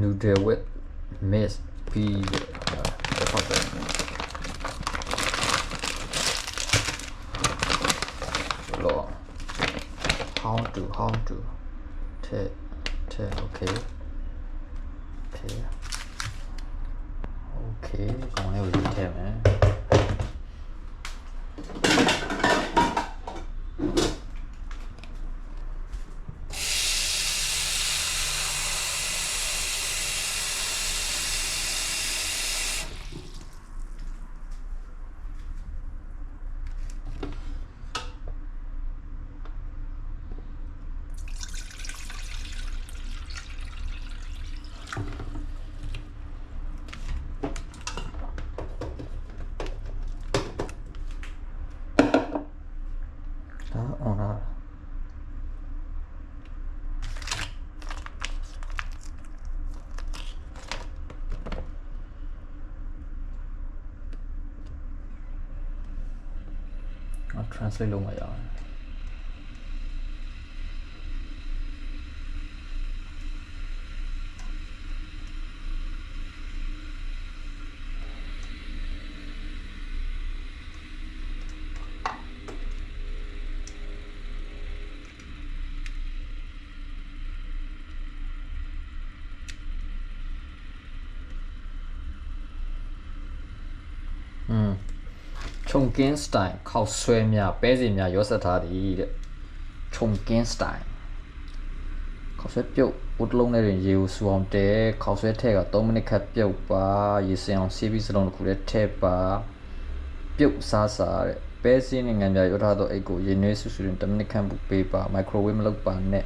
noodle with miss ပြီးတော့ဟုတ်တယ် law how to how to ထဲထဲ okay okay okay ကောင်းလေးကိုရေးထည့်မယ် ဒါ on လာအော် translate လုပ်မှ ခြုံကင်းစတိုင်ခောက်ဆွဲများပဲစီများရောဆက်ထားသည်တဲ့ခြုံကင်းစတိုင်ခောက်ဆွဲပြုတ်ဦးတစ်လုံးနဲ့တွင်ရေကိုစူအောင်တဲခောက်ဆွဲထက်က3မိနစ်ခန့်ပြုတ်ပါရေစင်အောင်စီးပြီးစလုံးတစ်ခုနဲ့ထည့်ပါပြုတ်စားစားတဲ့ပဲစီနဲ့ငံပြရောထားသောအိတ်ကိုရေနွေးဆူဆူတွင်10မိနစ်ခန့်ပူပေးပါမိုက်ခရိုဝေးမလုပ်ပါနဲ့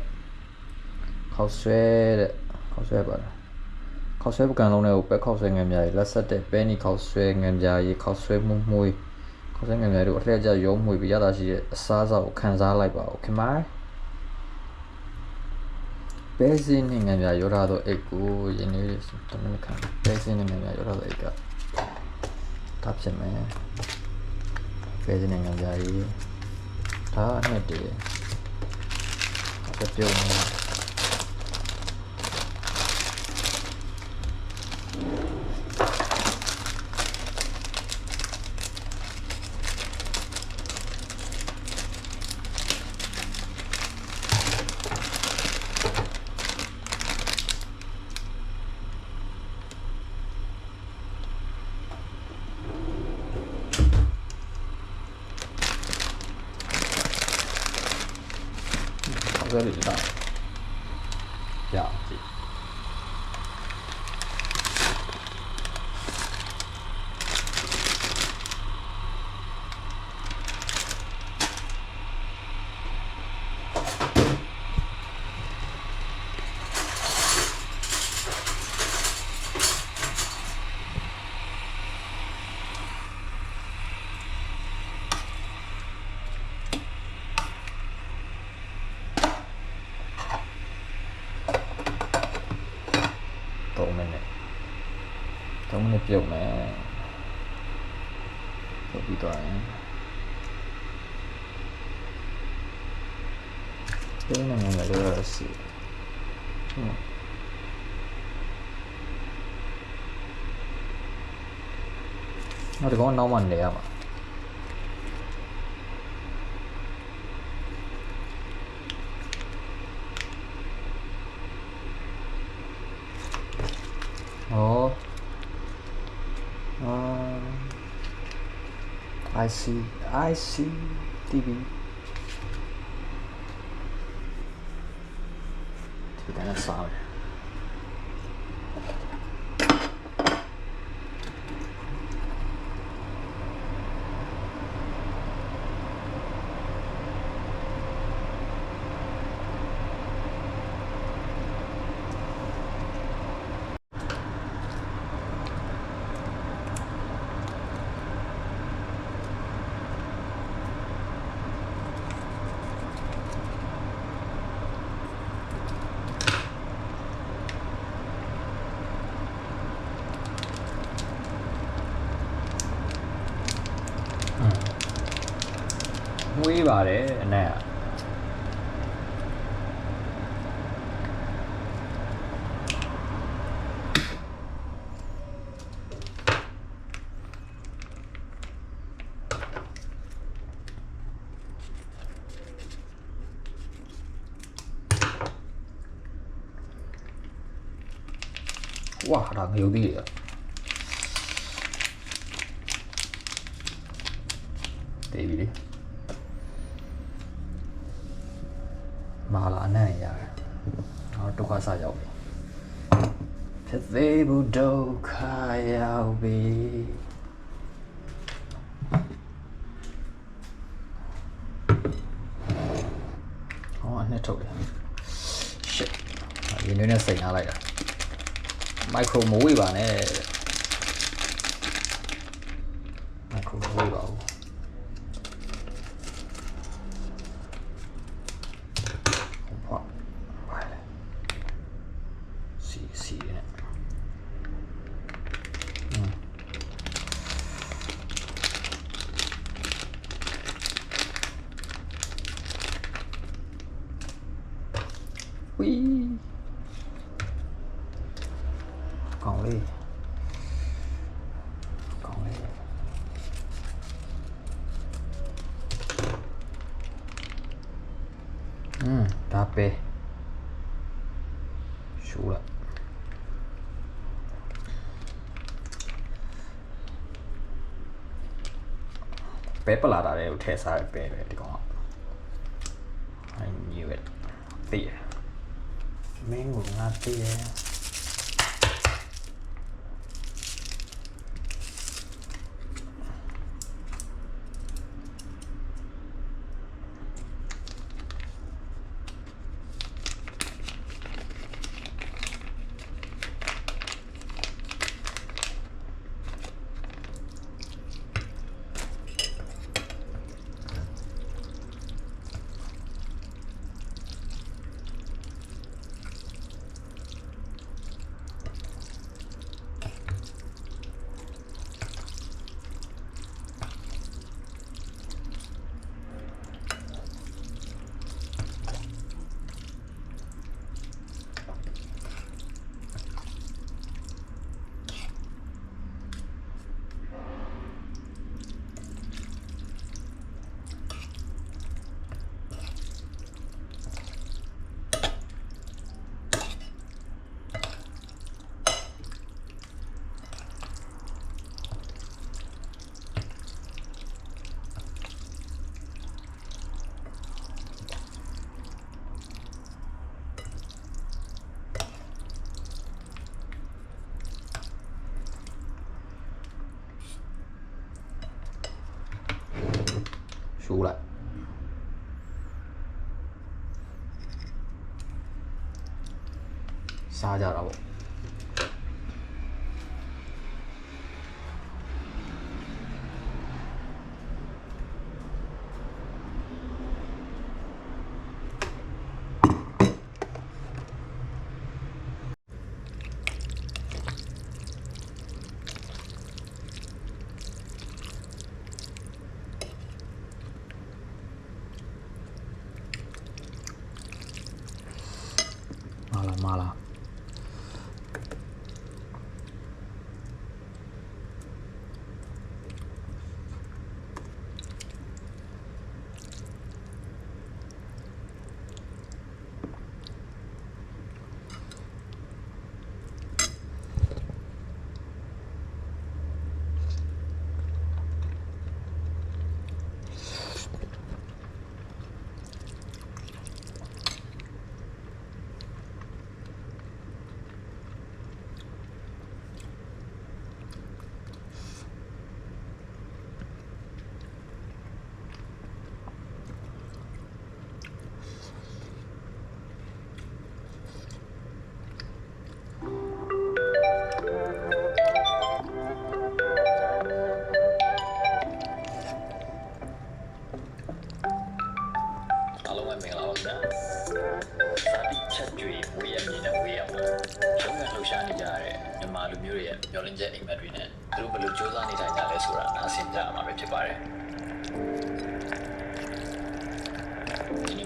ခောက်ဆွဲတဲ့ခောက်ဆွဲပါလားခောက်ဆွဲပကံလုံးတွေကိုပဲခောက်ဆွဲငံများရေလက်ဆက်တဲ့ပဲနီခောက်ဆွဲငံများရေခောက်ဆွဲမှုမှုေး ခောက်ဆွဲငံများတို့အလှည့်ကျရုံးမှုေးပြီးရတာရှိတဲ့အစားအစာကိုခံစားလိုက်ပါဦးခင်ဗျာပဲစင်းနဲ့ငံများရောထားသောအိတ်ကိုယင်းလေးတမန်ခံပဲစင်းနဲ့ငံများရောထားသောအိတ်ကဒါဖြစ်မယ်ပဲစင်းနဲ့ငံများရေဒါအနှစ်တည်းအပြုံးနေ Bye. ပြုတ်မယ်ပြုတ်ပြီးတော့ရင်ဒီနေ့ငါလည်းရစီဟုတ်နောက်ဒီကောင်နောက်မှနေရမှာဩအာ I see I see TV ဒီကနေ့ we about it nè, quá là nhiều đi ạ. Để đi. မာလာအနံ့ရတယ်တော့ဒုက္ခဆရောက်ပြီဖြစ်သေးဘူးဒုက္ခရောက်ပြီဟောအနှစ်ထုတ်တယ် shit ရင်းနှီးနဲ့စိတ်နာလိုက်တာမိုက်ခရိုမဝေးပါနဲ့မိုက်ခရိုမဝေးပါဘူးဟောပါလေစီစီနဲ့ ဝီကောင်းလေးကောင်းလေး อืมဒါပဲရှူလိုက်ပဲပလာတာတွေကိုထည့်စားရပဲပဲဒီကောင်က I knew it သိရမင်းကငါသိရ ရှူလိုက်စားကြတာပေါ့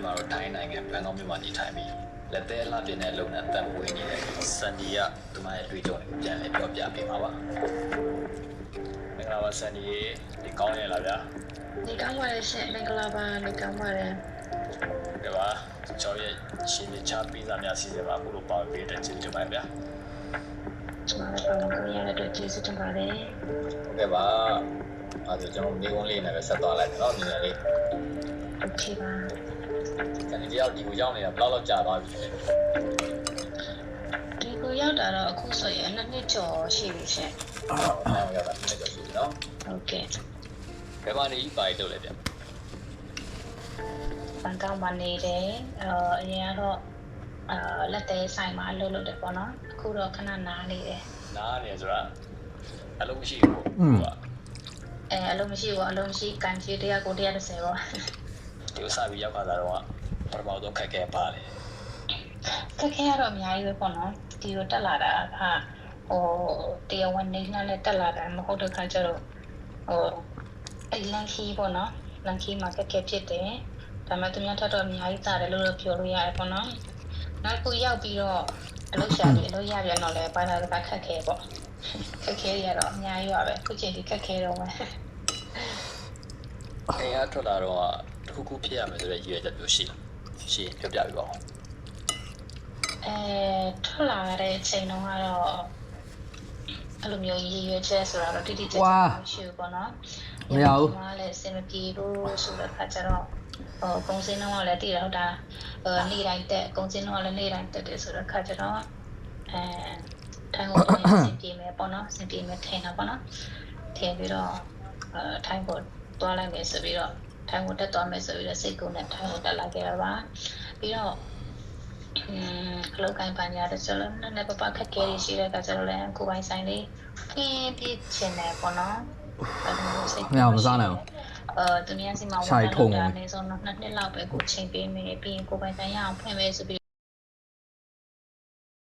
မှာတော့ထိုင်းနိုင်ငံဘန်ကောက်မြို့မှာနေထိုင်ပြီးလက်သေးလှပြင်းတဲ့လုပ်ငန်းတန်ဖိုးနေတဲ့စန်ဒီယာသူမရဲ့တွေ့ကြုံကိုပြန်လည်ပြောပြပေးပါပါ။မင်္ဂလာပါစန်ဒီရေဒီကောင်းရလားဗျာ။ဒီကောင်းပါရဲ့ရှင်မင်္ဂလာပါဒီကောင်းပါရဲ့။ဒီပါကျော်ရဲ့ရှင်ချာပိဇာများစီစဉ်ပါအခုလိုပါပေးတဲ့ချစ်တူပါဗျာ။ကျွန်တော်တို့ကလည်းတော့ကျေးဇူးတင်ပါတယ်။ဟုတ်ကဲ့ပါ။အဲဒါကျွန်တော်နေဝင်လေးနဲ့ပဲဆက်သွားလိုက်မယ်နော်ညီမလေး။ Okay ပါ။ တနေ့တယောက်ဒီကိုရောက်နေတာဘယ်လောက်လောက်ကြာသွားပြီလဲဒီကိုရောက်တာတော့အခုဆိုရင်နှစ်နှစ်ကျော်ရှိပြီရှင်အဲရောက်တာနည်းနည်းရှိပြီနော်ဟုတ်ကဲ့ဘယ်မှာနေပါလေလို့လဲဗျဘန်ကောက်မှာနေတယ်အာအရင်ကတော့အာလက်သေးဆိုင်မှာလှုပ်လှုပ်တယ်ပေါ့နော်အခုတော့ခဏနားနေတယ်နားနေဆိုတာအလုံးမရှိဘူးဟုတ်ပါအဲအလုံးမရှိဘူးအလုံးမရှိကန်ချီတရားကို130ပေါ့ ဒီဥစားပြီးရောက်ခါတာတော့ပထမဆုံးခက်ခဲပါလေခက်ခဲရတော့အများကြီးပဲပေါ့နော်ဒီကိုတက်လာတာကဟိုတရားဝင်နေနဲ့လည်းတက်လာတာမဟုတ်တဲ့ခါကျတော့ဟိုအဲ့လန်ခီပေါ့နော်လန်ခီမှာခက်ခဲဖြစ်တယ်ဒါပေမဲ့သူများထက်တော့အများကြီးတာတယ်လို့တော့ပြောလို့ရတယ်ပေါ့နော်နောက်ခုရောက်ပြီးတော့အလုပ်ရှာပြီးအလုပ်ရပြန်တော့လည်းဘာသာစကားခက်ခဲပေါ့ခက်ခဲရတော့အများကြီးပါပဲခုချိန်ဒီခက်ခဲတော့မယ်အိမ်ကထွက်လာတော့ တခုခုဖြစ်ရမယ်ဆိုတဲ့ရည်ရွယ်ချက်မျိုးရှိရှိပြောပြပြပါဦးအဲထွက်လာတဲ့အချိန်တုန်းကတော့အဲ့လိုမျိုးရည်ရွယ်ချက်ဆိုတာတော့တိတိကျကျမရှိဘူးပေါ့နော်မရဘူးမလည်းအဆင်မပြေဘူးဆိုတဲ့ခါကျတော့ဟိုကုန်းစင်းတော့လည်းတည်တော့ဒါဟိုနေ့တိုင်းတက်ကုန်းစင်းတော့လည်းနေ့တိုင်းတက်တယ်ဆိုတဲ့ခါကျတော့အဲထိုင်ကိုအဆင်ပြေမယ်ပေါ့နော်အဆင်ပြေမယ်ထင်တာပေါ့နော်ထင်ပြီးတော့အဲထိုင်ကိုတွားလိုက်မယ်ဆိုပြီးတော့ ထိုင်ကိုတက်သွားမယ်ဆိုပြီးတော့စိတ်ကူးနဲ့ထိုင်ကိုတက်လာခဲ့တာပါပြီးတော့อืมအလောက်ကိုင်းပညာတဲ့ဆိုတော့နည်းနည်းပပခက်ခဲရရှိတဲ့ကကျတော့လည်းကိုယ်ပိုင်ဆိုင်လေးခင်းပြချင်တယ်ပေါ့နော်အဲ့ဒါမျိုးစိတ်မရမစားနိုင်ဘူးအဲသူများစီမှာခြိုက်ထုံးတာနေဆုံးတော့နှစ်နှစ်လောက်ပဲကိုချိန်ပေးမယ်ပြီးရင်ကိုယ်ပိုင်ဆိုင်ရအောင်ဖွင့်မယ်ဆိုပြီး